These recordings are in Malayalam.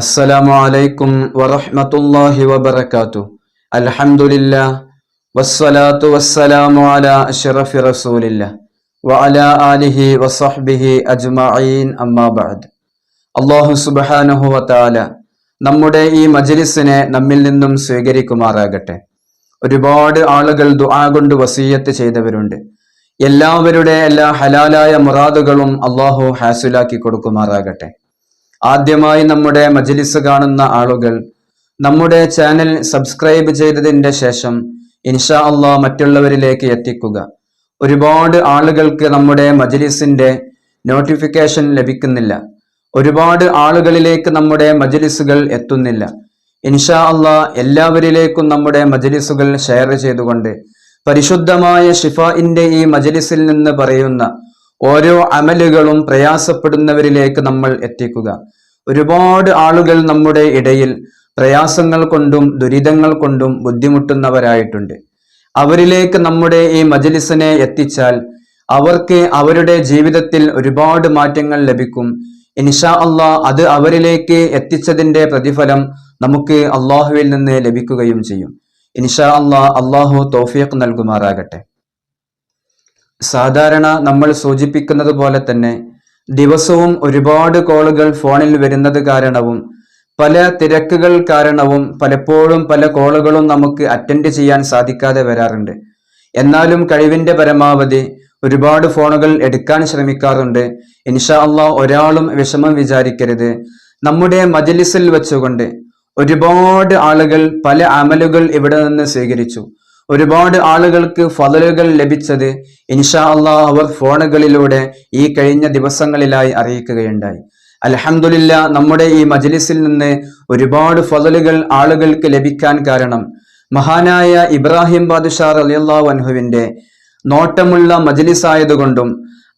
അസ്സലാമു അലൈക്കും വറഹ്മത്തുള്ളാഹി വബറകാതു അൽഹംദുലില്ലാ വസ്സലാത്തു വസ്സലാമു അലാ അഷ്റഫി റസൂലില്ല വഅലാ ആലിഹി വസഹ്ബിഹി അജ്മഈൻ അമ്മാ ബഅദ്. അല്ലാഹു സുബ്ഹാനഹു വതആല നമ്മുടെ ഈ മജ്ലിസിനെ നമ്മിൽ നിന്നും സ്വീകരിക്കുമാറാകട്ടെ. ഒരുപാട് ആളുകൾ ദുആ കൊണ്ട് വസീയത്ത് ചെയ്തവരുണ്ട്. എല്ലാവരുടെ എല്ലാ ഹലാലായ മുറാദുകളും അള്ളാഹു ഹാസിലാക്കി കൊടുക്കുമാറാകട്ടെ. ആദ്യമായി നമ്മുടെ മജലിസ് കാണുന്ന ആളുകൾ നമ്മുടെ ചാനൽ സബ്സ്ക്രൈബ് ചെയ്തതിന്റെ ശേഷം ഇൻഷാ അള്ളാ മറ്റുള്ളവരിലേക്ക് എത്തിക്കുക. ഒരുപാട് ആളുകൾക്ക് നമ്മുടെ മജ്ലിസിന്റെ നോട്ടിഫിക്കേഷൻ ലഭിക്കുന്നില്ല. ഒരുപാട് ആളുകളിലേക്ക് നമ്മുടെ മജലിസുകൾ എത്തുന്നില്ല. ഇൻഷാ അള്ളാ എല്ലാവരിലേക്കും നമ്മുടെ മജലിസുകൾ ഷെയർ ചെയ്തുകൊണ്ട് പരിശുദ്ധമായ ഷിഫ ഇന്റെ ഈ മജലിസിൽ നിന്ന് പറയുന്ന ഓരോ അമലുകളും പ്രയാസപ്പെടുന്നവരിലേക്ക് നമ്മൾ എത്തിക്കുക. ഒരുപാട് ആളുകൾ നമ്മുടെ ഇടയിൽ പ്രയാസങ്ങൾ കൊണ്ടും ദുരിതങ്ങൾ കൊണ്ടും ബുദ്ധിമുട്ടുന്നവരായിട്ടുണ്ട്. അവരിലേക്ക് നമ്മുടെ ഈ മജലിസിനെ എത്തിച്ചാൽ അവർക്ക് അവരുടെ ജീവിതത്തിൽ ഒരുപാട് മാറ്റങ്ങൾ ലഭിക്കും. ഇൻഷാ അള്ളാ അത് അവരിലേക്ക് എത്തിച്ചതിന്റെ പ്രതിഫലം നമുക്ക് അള്ളാഹുവിൽ നിന്ന് ലഭിക്കുകയും ചെയ്യും. ഇൻഷാ അള്ളാ അള്ളാഹു തൗഫീഖ് നൽകുമാറാകട്ടെ. സാധാരണ നമ്മൾ സൂചിപ്പിക്കുന്നത് പോലെ തന്നെ ദിവസവും ഒരുപാട് കോളുകൾ ഫോണിൽ വരുന്നത് കാരണവും പല തിരക്കുകൾ കാരണവും പലപ്പോഴും പല കോളുകളും നമുക്ക് അറ്റൻഡ് ചെയ്യാൻ സാധിക്കാതെ വരാറുണ്ട്. എന്നാലും കഴിവിന്റെ പരമാവധി ഒരുപാട് ഫോണുകൾ എടുക്കാൻ ശ്രമിക്കാറുണ്ട്. ഇൻഷാ അള്ളാഹ് ഒരാളും വിഷമം വിചാരിക്കരുത്. നമ്മുടെ മജലിസിൽ വെച്ചുകൊണ്ട് ഒരുപാട് ആളുകൾ പല അമലുകൾ ഇവിടെ നിന്ന് സ്വീകരിച്ചു. ഒരുപാട് ആളുകൾക്ക് ഫലലുകൾ ലഭിച്ചത് ഇൻഷാ അള്ളാഹ് അവർ ഫോണുകളിലൂടെ ഈ കഴിഞ്ഞ ദിവസങ്ങളിലായി അറിയിക്കുകയുണ്ടായി. അലഹമുല്ല നമ്മുടെ ഈ മജ്ലിസിൽ നിന്ന് ഒരുപാട് ഫലലുകൾ ആളുകൾക്ക് ലഭിക്കാൻ കാരണം മഹാനായ ഇബ്രാഹിം ബാദുഷാർ അലിയല്ലാ വൻഹുവിന്റെ നോട്ടമുള്ള മജ്ലിസായതുകൊണ്ടും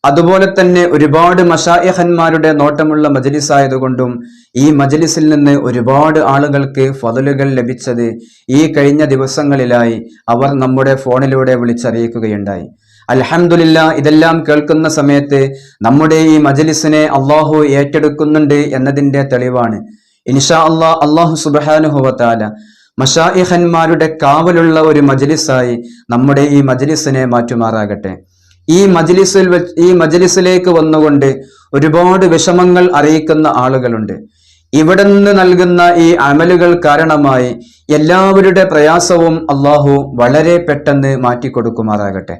അതുപോലെ തന്നെ ഒരുപാട് മഷായഹന്മാരുടെ നോട്ടമുള്ള മജലിസായതുകൊണ്ടും ഈ മജലിസിൽ നിന്ന് ഒരുപാട് ആളുകൾക്ക് ഫതലുകൾ ലഭിച്ചത് ഈ കഴിഞ്ഞ ദിവസങ്ങളിലായി അവർ നമ്മുടെ ഫോണിലൂടെ വിളിച്ചറിയിക്കുകയുണ്ടായി. അലഹമുല്ല ഇതെല്ലാം കേൾക്കുന്ന സമയത്ത് നമ്മുടെ ഈ മജലിസിനെ അള്ളാഹു ഏറ്റെടുക്കുന്നുണ്ട് എന്നതിന്റെ തെളിവാണ്. ഇൻഷാ അള്ളാഹ് അള്ളാഹു സുബാനുഹുവത്താല മഷായിഹന്മാരുടെ കാവലുള്ള ഒരു മജലിസായി നമ്മുടെ ഈ മജലിസിനെ മാറ്റുമാറാകട്ടെ. ഈ മജ്ലിസിൽ ഈ മജ്ലിസിലേക്ക് വന്നുകൊണ്ട് ഒരുപാട് വിഷമങ്ങൾ അറിയിക്കുന്ന ആളുകളുണ്ട്. ഇവിടെ നിന്ന് നൽകുന്ന ഈ അമലുകൾ കാരണമായി എല്ലാവരുടെ പ്രയാസവും അള്ളാഹു വളരെ പെട്ടെന്ന് മാറ്റിക്കൊടുക്കുമാറാകട്ടെ.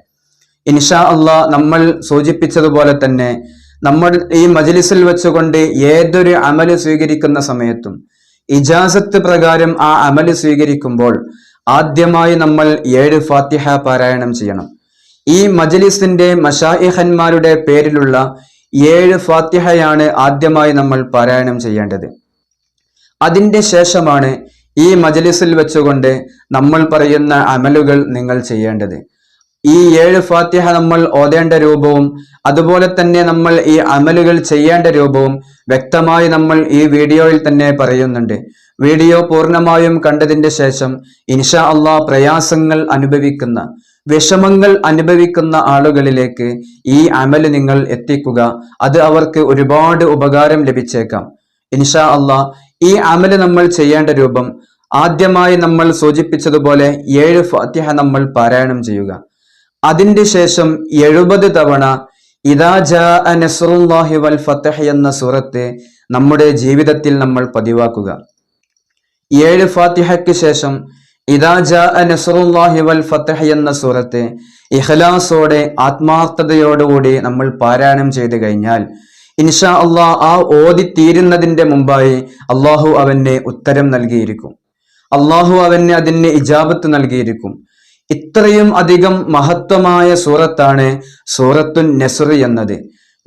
ഇൻഷാ അള്ളാഹ് നമ്മൾ സൂചിപ്പിച്ചതുപോലെ തന്നെ നമ്മൾ ഈ മജ്ലിസിൽ വെച്ചുകൊണ്ട് ഏതൊരു അമൽ സ്വീകരിക്കുന്ന സമയത്തും ഇജാസത്ത് പ്രകാരം ആ അമൽ സ്വീകരിക്കുമ്പോൾ ആദ്യമായി നമ്മൾ ഏഴ് ഫാത്തിഹ പാരായണം ചെയ്യണം. ഈ മജലിസിന്റെ മഷായിഹന്മാരുടെ പേരിലുള്ള ഏഴ് ഫാത്തിഹയാണ് ആദ്യമായി നമ്മൾ പാരായണം ചെയ്യേണ്ടത്. അതിന്റെ ശേഷമാണ് ഈ മജലിസിൽ വെച്ചുകൊണ്ട് നമ്മൾ പറയുന്ന അമലുകൾ നിങ്ങൾ ചെയ്യേണ്ടത്. ഈ ഏഴ് ഫാത്തിഹ നമ്മൾ ഓതേണ്ട രൂപവും അതുപോലെ തന്നെ നമ്മൾ ഈ അമലുകൾ ചെയ്യേണ്ട രൂപവും വ്യക്തമായി നമ്മൾ ഈ വീഡിയോയിൽ തന്നെ പറയുന്നുണ്ട്. വീഡിയോ പൂർണമായും കണ്ടതിന്റെ ശേഷം ഇൻഷാ അള്ളാ പ്രയാസങ്ങൾ അനുഭവിക്കുന്ന വിഷമങ്ങൾ അനുഭവിക്കുന്ന ആളുകളിലേക്ക് ഈ അമൽ നിങ്ങൾ എത്തിക്കുക. അത് അവർക്ക് ഒരുപാട് ഉപകാരം ലഭിച്ചേക്കാം. ഇൻഷാ അള്ളാ ഈ അമൽ നമ്മൾ ചെയ്യേണ്ട രൂപം ആദ്യമായി നമ്മൾ സൂചിപ്പിച്ചതുപോലെ ഏഴ് ഫാത്തിഹ നമ്മൾ പാരായണം ചെയ്യുക. അതിന്റെ ശേഷം എഴുപത് തവണ നസ്റുല്ലാഹി വൽ ഫത്തഹ് എന്ന സൂറത്ത് നമ്മുടെ ജീവിതത്തിൽ നമ്മൾ പതിവാക്കുക. ഏഴ് ഫാത്തിഹയ്ക്ക് ശേഷം എന്ന സൂറത്ത് ഇഖ്ലാസോടെ ആത്മാർത്ഥതയോടുകൂടി നമ്മൾ പാരായണം ചെയ്തു കഴിഞ്ഞാൽ ഇൻഷാ അള്ളാഹ് ആ ഓതി തീരുന്നതിന്റെ മുമ്പായി അള്ളാഹു അവന് ഉത്തരം നൽകിയിരിക്കും. അള്ളാഹു അവന് അതിന് ഇജാബത്ത് നൽകിയിരിക്കും. ഇത്രയും അധികം മഹത്വമായ സൂറത്താണ് സൂറത്തുൻ നെസുറി എന്നത്.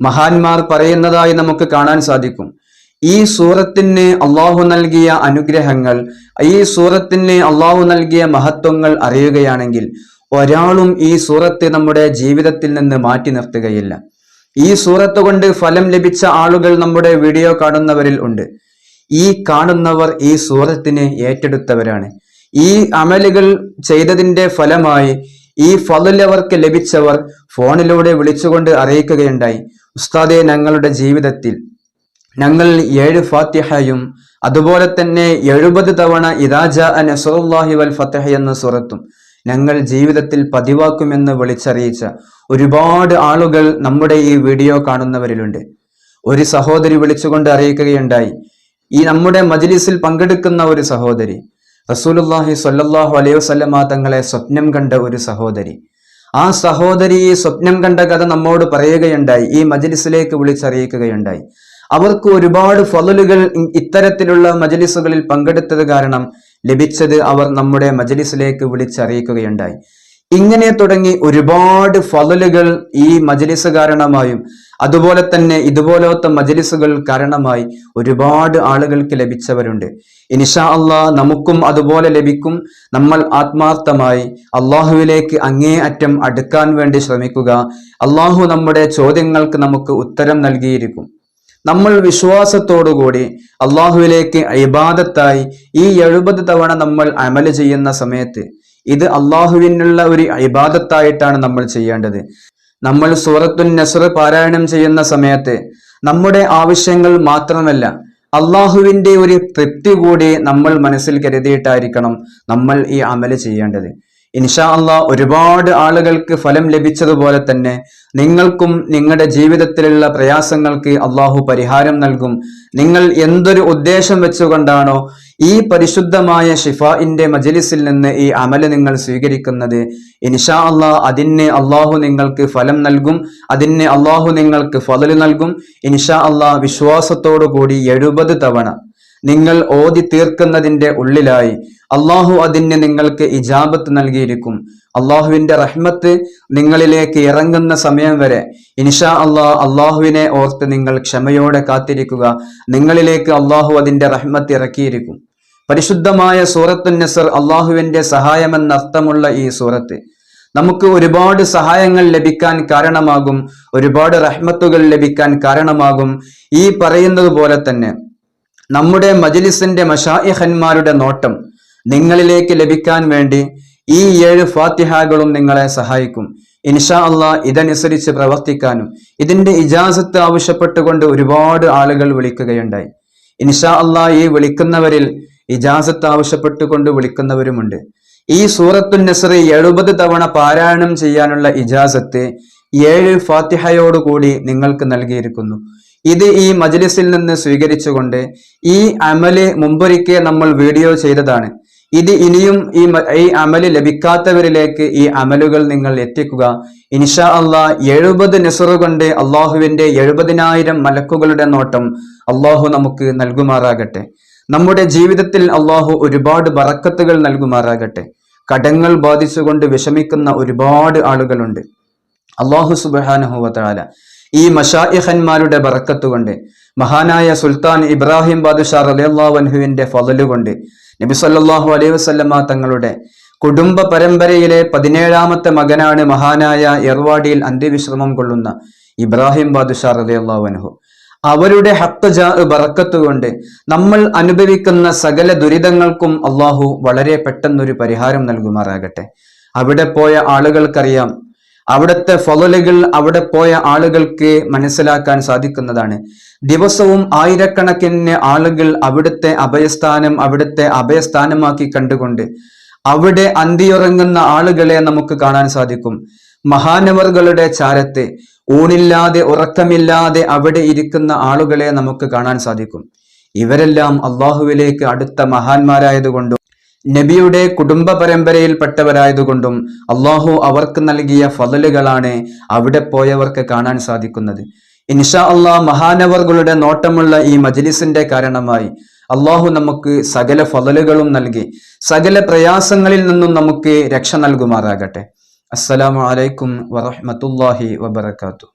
മഹാന്മാർ പറയുന്നതായി നമുക്ക് കാണാൻ സാധിക്കും. ഈ സൂറത്തിന് അള്ളാഹു നൽകിയ അനുഗ്രഹങ്ങൾ ഈ സൂറത്തിന് അള്ളാഹു നൽകിയ മഹത്വങ്ങൾ അറിയുകയാണെങ്കിൽ ഒരാളും ഈ സൂറത്ത് നമ്മുടെ ജീവിതത്തിൽ നിന്ന് മാറ്റി നിർത്തുകയില്ല. ഈ സൂറത്ത് കൊണ്ട് ഫലം ലഭിച്ച ആളുകൾ നമ്മുടെ വീഡിയോ കാണുന്നവരിൽ ഉണ്ട്. ഈ കാണുന്നവർ ഈ സൂറത്തിന് ഏറ്റെടുത്തവരാണ്. ഈ അമലുകൾ ചെയ്തതിന്റെ ഫലമായി ഈ ഫലവർക്ക് ലഭിച്ചവർ ഫോണിലൂടെ വിളിച്ചുകൊണ്ട് അറിയിക്കുകയുണ്ടായി. ഉസ്താദെ ഞങ്ങളുടെ ജീവിതത്തിൽ ഞങ്ങൾ ഏഴ് ഫാത്തിഹയും അതുപോലെ തന്നെ എഴുപത് തവണ ഇദാജ നസറുല്ലാഹി വൽ ഫത്തഹ എന്ന സുറത്തും ഞങ്ങൾ ജീവിതത്തിൽ പതിവാക്കുമെന്ന് വിളിച്ചറിയിച്ച ഒരുപാട് ആളുകൾ നമ്മുടെ ഈ വീഡിയോ കാണുന്നവരിലുണ്ട്. ഒരു സഹോദരി വിളിച്ചുകൊണ്ട് അറിയിക്കുകയുണ്ടായി. ഈ നമ്മുടെ മജ്ലിസിൽ പങ്കെടുക്കുന്ന ഒരു സഹോദരി റസൂലുല്ലാഹി സ്വല്ലല്ലാഹു അലൈഹി വസല്ലമ തങ്ങളെ സ്വപ്നം കണ്ട ഒരു സഹോദരി. ആ സഹോദരി സ്വപ്നം കണ്ട കഥ നമ്മോട് പറയുകയുണ്ടായി ഈ മജ്ലിസിലേക്ക് വിളിച്ചറിയിക്കുകയുണ്ടായി. അവർക്ക് ഒരുപാട് ഫലലുകൾ ഇത്തരത്തിലുള്ള മജലിസുകളിൽ പങ്കെടുത്തത് കാരണം ലഭിച്ചത് അവർ നമ്മുടെ മജലിസിലേക്ക് വിളിച്ചറിയിക്കുകയുണ്ടായി. ഇങ്ങനെ തുടങ്ങി ഒരുപാട് ഫലലുകൾ ഈ മജലിസ് കാരണമായും അതുപോലെ തന്നെ ഇതുപോലത്തെ മജലിസുകൾ കാരണമായി ഒരുപാട് ആളുകൾക്ക് ലഭിച്ചവരുണ്ട്. ഇനിഷാ അള്ളാ നമുക്കും അതുപോലെ ലഭിക്കും. നമ്മൾ ആത്മാർത്ഥമായി അള്ളാഹുവിലേക്ക് അങ്ങേ അറ്റം അടുക്കാൻ വേണ്ടി ശ്രമിക്കുക. അള്ളാഹു നമ്മുടെ ചോദ്യങ്ങൾക്ക് നമുക്ക് ഉത്തരം നൽകിയിരിക്കും. നമ്മൾ വിശ്വാസത്തോടുകൂടി അള്ളാഹുവിലേക്ക് ഇബാദത്തായി ഈ എഴുപത് തവണ നമ്മൾ അമൽ ചെയ്യുന്ന സമയത്ത് ഇത് അള്ളാഹുവിനുള്ള ഒരു ഇബാദത്തായിട്ടാണ് നമ്മൾ ചെയ്യേണ്ടത്. നമ്മൾ സൂറത്തുൻ നസർ പാരായണം ചെയ്യുന്ന സമയത്ത് നമ്മുടെ ആവശ്യങ്ങൾ മാത്രമല്ല അള്ളാഹുവിന്റെ ഒരു തൃപ്തി കൂടി നമ്മൾ മനസ്സിൽ കരുതിയിട്ടായിരിക്കണം നമ്മൾ ഈ അമൽ ചെയ്യേണ്ടത്. ഇൻഷാ അള്ളാ ഒരുപാട് ആളുകൾക്ക് ഫലം ലഭിച്ചതുപോലെ തന്നെ നിങ്ങൾക്കും നിങ്ങളുടെ ജീവിതത്തിലുള്ള പ്രയാസങ്ങൾക്ക് അള്ളാഹു പരിഹാരം നൽകും. നിങ്ങൾ എന്തൊരു ഉദ്ദേശം വെച്ചുകൊണ്ടാണോ ഈ പരിശുദ്ധമായ ഷിഫാഇന്റെ മജലിസിൽ നിന്ന് ഈ അമൽ നിങ്ങൾ സ്വീകരിക്കുന്നത്? ഇൻഷാ അള്ളാ അതിന് അള്ളാഹു നിങ്ങൾക്ക് ഫലം നൽകും. അതിന് അള്ളാഹു നിങ്ങൾക്ക് ഫലല് നൽകും. ഇൻഷാ അള്ളാ വിശ്വാസത്തോടു കൂടി എഴുപത് തവണ. നിങ്ങൾ ഓതി തീർക്കുന്നതിന്റെ ഉള്ളിലായി. അള്ളാഹു അതിന് നിങ്ങൾക്ക് ഇജാബത്ത് നൽകിയിരിക്കും. അള്ളാഹുവിന്റെ റഹ്മത്ത് നിങ്ങളിലേക്ക് ഇറങ്ങുന്ന സമയം വരെ. ഇൻഷാ അള്ളാഹ് അള്ളാഹുവിനെ ഓർത്ത് നിങ്ങൾ ക്ഷമയോടെ കാത്തിരിക്കുക. നിങ്ങളിലേക്ക് അള്ളാഹു അതിന്റെ റഹ്മത്ത് ഇറക്കിയിരിക്കും. പരിശുദ്ധമായ സൂറത്തു നസർ അള്ളാഹുവിന്റെ സഹായമെന്നർത്ഥമുള്ള ഈ സൂറത്ത്. നമുക്ക് ഒരുപാട് സഹായങ്ങൾ ലഭിക്കാൻ കാരണമാകും ഒരുപാട് റഹ്മത്തുകൾ ലഭിക്കാൻ കാരണമാകും. ഈ പറയുന്നത് പോലെ തന്നെ നമ്മുടെ മജലിസിന്റെ മഷായിഹന്മാരുടെ നോട്ടം നിങ്ങളിലേക്ക് ലഭിക്കാൻ വേണ്ടി ഈ ഏഴ് ഫാത്തിഹകളും നിങ്ങളെ സഹായിക്കും. ഇൻഷാ അള്ളാ ഇതനുസരിച്ച് പ്രവർത്തിക്കാനും ഇതിന്റെ ഇജാസത്ത് ആവശ്യപ്പെട്ടുകൊണ്ട് ഒരുപാട് ആളുകൾ വിളിക്കുകയുണ്ടായി. ഇൻഷാ അള്ളാ ഈ വിളിക്കുന്നവരിൽ ഇജാസത്ത് ആവശ്യപ്പെട്ടുകൊണ്ട് വിളിക്കുന്നവരുമുണ്ട്. ഈ സൂറത്തു നസറി എഴുപത് തവണ പാരായണം ചെയ്യാനുള്ള ഇജാസത്ത് ഏഴ് ഫാത്തിഹയോടുകൂടി നിങ്ങൾക്ക് നൽകിയിരിക്കുന്നു. ഇത് ഈ മജ്ലിസിൽ നിന്ന് സ്വീകരിച്ചുകൊണ്ട് ഈ അമൽ മുമ്പൊരിക്കെ നമ്മൾ വീഡിയോ ചെയ്തതാണ്. ഇത് ഇനിയും ഈ ഈ അമൽ ലഭിക്കാത്തവരിലേക്ക് ഈ അമലുകൾ നിങ്ങൾ എത്തിക്കുക. ഇൻഷാ അള്ളാ എഴുപത് നെസറു കൊണ്ട് അള്ളാഹുവിന്റെ എഴുപതിനായിരം മലക്കുകളുടെ നോട്ടം അള്ളാഹു നമുക്ക് നൽകുമാറാകട്ടെ. നമ്മുടെ ജീവിതത്തിൽ അള്ളാഹു ഒരുപാട് ബറക്കത്തുകൾ നൽകുമാറാകട്ടെ. കടങ്ങൾ ബാധിച്ചുകൊണ്ട് വിഷമിക്കുന്ന ഒരുപാട് ആളുകളുണ്ട്. അള്ളാഹു സുബാനഹുവല ഈ മഷായിഹന്മാരുടെ ബറക്കത്തുകൊണ്ട് മഹാനായ സുൽത്താൻ ഇബ്രാഹിം ബാദുഷാ റലിയല്ലാവൻഹുവിന്റെ ഫലലുകൊണ്ട് നബി സല്ലാഹു അലൈഹി വസ്ലമ തങ്ങളുടെ കുടുംബ പരമ്പരയിലെ പതിനേഴാമത്തെ മകനാണ് മഹാനായ എർവാടിയിൽ അന്ത്യവിശ്രമം കൊള്ളുന്ന ഇബ്രാഹിം ബാദുഷാ റലിയല്ലാവൻഹു അവരുടെ ഹത്തജാ ബറക്കത്ത് കൊണ്ട് നമ്മൾ അനുഭവിക്കുന്ന സകല ദുരിതങ്ങൾക്കും അള്ളാഹു വളരെ പെട്ടെന്നൊരു പരിഹാരം നൽകുമാറാകട്ടെ. അവിടെ പോയ ആളുകൾക്കറിയാം അവിടുത്തെ ഫലലുകൾ അവിടെ പോയ ആളുകൾക്ക് മനസ്സിലാക്കാൻ സാധിക്കുന്നതാണ്. ദിവസവും ആയിരക്കണക്കിന് ആളുകൾ അവിടുത്തെ അഭയസ്ഥാനം അവിടുത്തെ അഭയസ്ഥാനമാക്കി കണ്ടുകൊണ്ട് അവിടെ അന്തിയുറങ്ങുന്ന ആളുകളെ നമുക്ക് കാണാൻ സാധിക്കും. മഹാനവറുകളുടെ ചാരത്തെ ഊണില്ലാതെ ഉറക്കമില്ലാതെ അവിടെ ഇരിക്കുന്ന ആളുകളെ നമുക്ക് കാണാൻ സാധിക്കും. ഇവരെല്ലാം അള്ളാഹുവിലേക്ക് അടുത്ത മഹാന്മാരായതുകൊണ്ടും നബിയുടെ കുടുംബ പരമ്പരയിൽപ്പെട്ടവരായതുകൊണ്ടും അള്ളാഹു അവർക്ക് നൽകിയ ഫലലുകളാണ് അവിടെ പോയവർക്ക് കാണാൻ സാധിക്കുന്നത്. ഇൻഷാ അള്ളാഹ് മഹാനവറുകളുടെ നോട്ടമുള്ള ഈ മജ്ലിസിന്റെ കാരണമായി അള്ളാഹു നമുക്ക് സകല ഫലലുകളും നൽകി സകല പ്രയാസങ്ങളിൽ നിന്നും നമുക്ക് രക്ഷ നൽകുമാറാകട്ടെ. അസ്സലാമു അലൈക്കും വറഹമത്തല്ലാഹി വബർക്കാത്തു